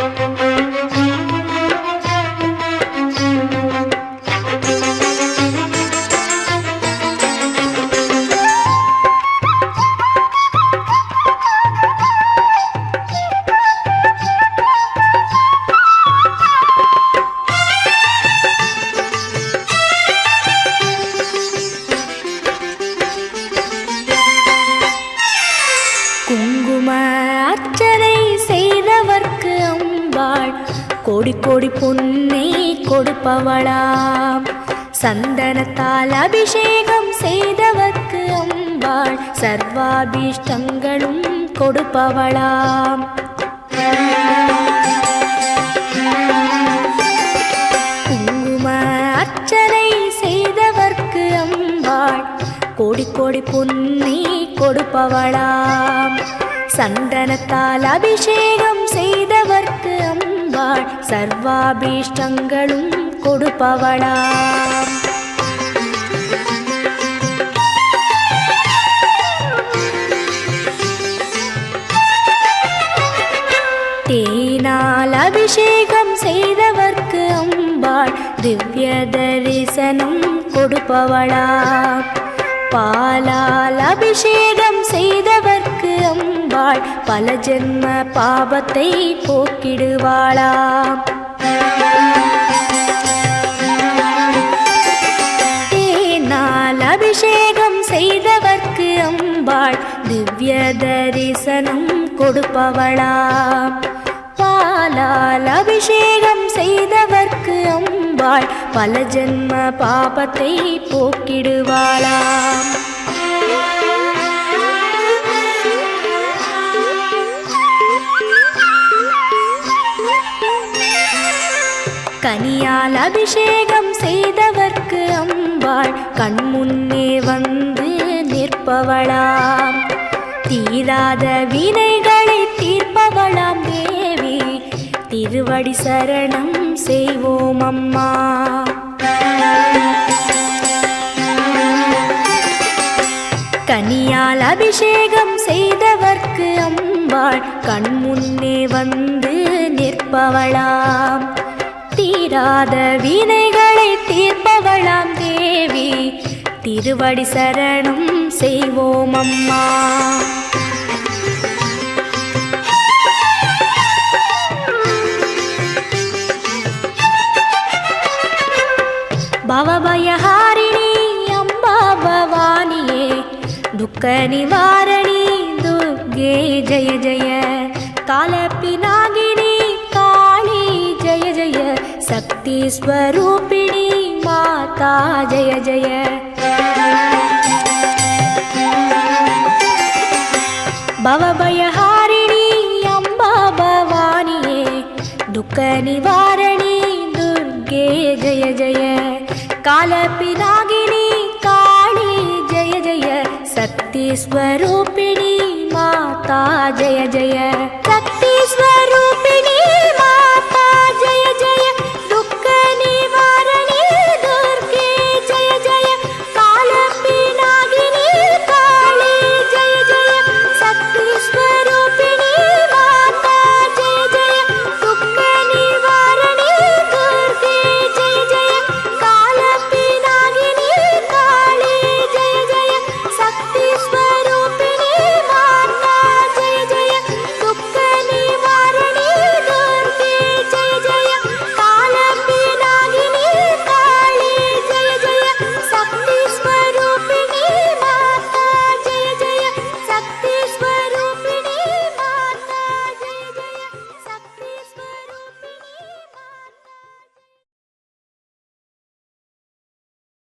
குங்கும கோடி கோடி பொன்னை கொடுப்பவளாம் சந்தனத்தால் அபிஷேகம் செய்தவர்க்கு அம்பாள். சர்வாபீஷ்டங்களும் கொடுப்பவளாம் குங்கும அர்ச்சனை செய்தவர்க்கு அம்பாள். கோடி கோடி பொன்னி கொடுப்பவளாம் சந்தனத்தால் அபிஷேகம் செய்தவர்க்கு அம்பாள் சர்வாபீஷ்டங்களும் கொடுப்பவளாம். தேனால் அபிஷேகம் செய்தவர்க்கு அம்பாள் திவ்ய தரிசனம் கொடுப்பவளா பாலால் அபிஷேகம் செய்தவர் நமக்கு அம்பாள். பல ஜென்ம பாபத்தை போக்கிடுவாளாம் தேனால் அபிஷேகம் செய்தவர்க்கு அம்பாள். திவ்ய தரிசனம் கொடுப்பவளாம் பாலால் அபிஷேகம் செய்தவர்க்கு அம்பாள். பல ஜென்ம பாபத்தை போக்கிடுவாளாம் கனியால் அபிஷேகம் செய்தவர்க்கு அம்பாள் கண்முன்னே வந்து நிற்பவளாம். தீராத வினைகளை தீர்ப்பவளாம் தேவி திருவடி சரணம் செய்வோம் அம்மா. கனியால் அபிஷேகம் செய்தவர்க்கு அம்பாள் கண்முன்னே வந்து நிற்பவளாம். தீராத வினைகளை தீர்ப்பவளாம் தேவி. திருவடி சரணம் செய்வோம் அம்மா. பவபயஹாரிணி அம்பா பவானியே. துக்க நிவாரணி துர்கே ஜய ஜய. காலப்பினாகினி சக்தி ஸ்வரூபிணி மாதா ஜய ஜய பவபயஹாரிணி அம்பா பவானியே துக்க நிவாரணி துர்கே ஜய ஜய காலப்பினாகினி காளி ஜய ஜய சக்தி ஸ்வரூபிணி மாதா